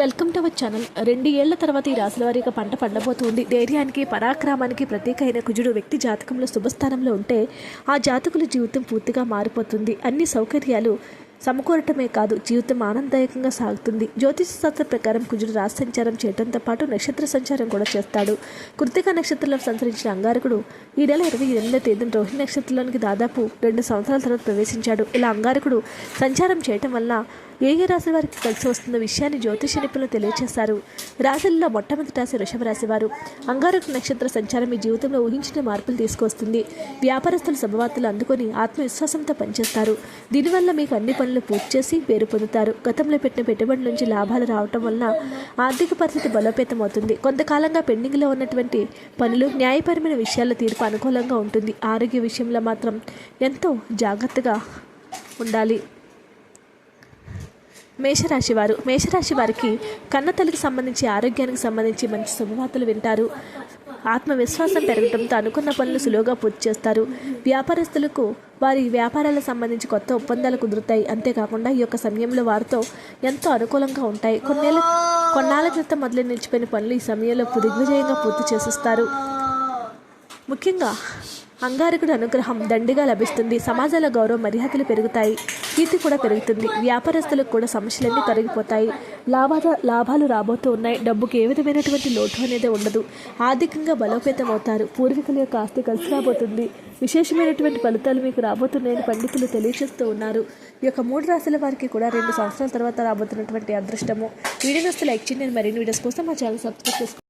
Welcome to our channel. రెండు ఏళ్ళ తర్వాత ఈ రాశుల వారిగా పంట పండబోతుంది. ధైర్యానికి పరాక్రమానికి ప్రత్యేక అయిన కుజుడు వ్యక్తి జాతకంలో శుభస్థానంలో ఉంటే ఆ జాతకుల జీవితం పూర్తిగా మారిపోతుంది. అన్ని సౌకర్యాలు సమకూరటమే కాదు జీవితం ఆనందదాయకంగా సాగుతుంది. జ్యోతిష శాస్త్ర ప్రకారం కుజుడు రాశి సంచారం చేయడంతో పాటు నక్షత్ర సంచారం కూడా చేస్తాడు. కృతిక నక్షత్రంలో సంచరించిన అంగారకుడు ఈ నెల ఇరవై ఎనిమిదో తేదీన రోహిణి నక్షత్రంలోనికి దాదాపు రెండు సంవత్సరాల తర్వాత ప్రవేశించాడు. ఇలా అంగారకుడు సంచారం చేయటం వల్ల ఏ ఏ రాశి వారికి కలిసి వస్తున్న విషయాన్ని జ్యోతిష నిపుణులు తెలియజేశారు రాశుల్లో మొట్టమొదటి రాశి వృషభ రాశి వారు. అంగారక నక్షత్ర సంచారం మీ జీవితంలో ఊహించిన మార్పులు తీసుకొస్తుంది. వ్యాపారస్తులు శుభవార్తలు అందుకొని ఆత్మవిశ్వాసంతో పనిచేస్తారు. దీనివల్ల మీకు అన్ని పనులు పూర్తి చేసి పేరు పొందుతారు. గతంలో పెట్టిన పెట్టుబడి నుంచి లాభాలు రావటం వలన ఆర్థిక పరిస్థితి బలోపేతం అవుతుంది కొంతకాలంగా పెండింగ్లో ఉన్నటువంటి పనులు న్యాయపరమైన విషయాల తీర్పు అనుకూలంగా ఉంటుంది. ఆరోగ్య విషయంలో మాత్రం ఎంతో జాగ్రత్తగా ఉండాలి. మేషరాశి వారు. మేషరాశి వారికి కన్నతలకు సంబంధించి ఆరోగ్యానికి సంబంధించి మంచి శుభవార్తలు వింటారు. ఆత్మవిశ్వాసం పెరగడంతో అనుకున్న పనులు సులువుగా పూర్తి చేస్తారు. వ్యాపారస్తులకు వారి వ్యాపారాలకు సంబంధించి కొత్త ఒప్పందాలు కుదురుతాయి. అంతేకాకుండా ఈ యొక్క సమయంలో వారితో ఎంతో అనుకూలంగా ఉంటాయి. కొన్నేళ్ళ కొన్నాళ్ళ క్రితం మొదలు నిలిచిపోయిన పనులు ఈ సమయంలో దిగ్విజయంగా పూర్తి చేసిస్తారు. ముఖ్యంగా అంగారకుడి అనుగ్రహం దండిగా లభిస్తుంది. సమాజాల గౌరవ మర్యాదలు పెరుగుతాయి. కీర్తి కూడా పెరుగుతుంది. వ్యాపారస్తులకు కూడా సమస్యలన్నీ తొలగిపోతాయి. లాభాల లాభాలు రాబోతూ ఉన్నాయి. డబ్బుకి ఏ విధమైనటువంటి లోటు అనేది ఉండదు. ఆర్థికంగా బలోపేతం అవుతారు. పూర్వీకుల యొక్క ఆస్తి కలిసి రాబోతుంది. విశేషమైనటువంటి ఫలితాలు మీకు రాబోతున్నాయని పండితులు తెలియజేస్తూ ఉన్నారు. ఈ యొక్క మూడు రాశుల వారికి కూడా రెండు సంవత్సరాల తర్వాత రాబోతున్నటువంటి అదృష్టము. వీడియో వస్తే లైక్ చేయండి. మరిన్ని వీడియోస్ కోసం మా ఛానల్ సబ్స్క్రైబ్ చేసుకోండి.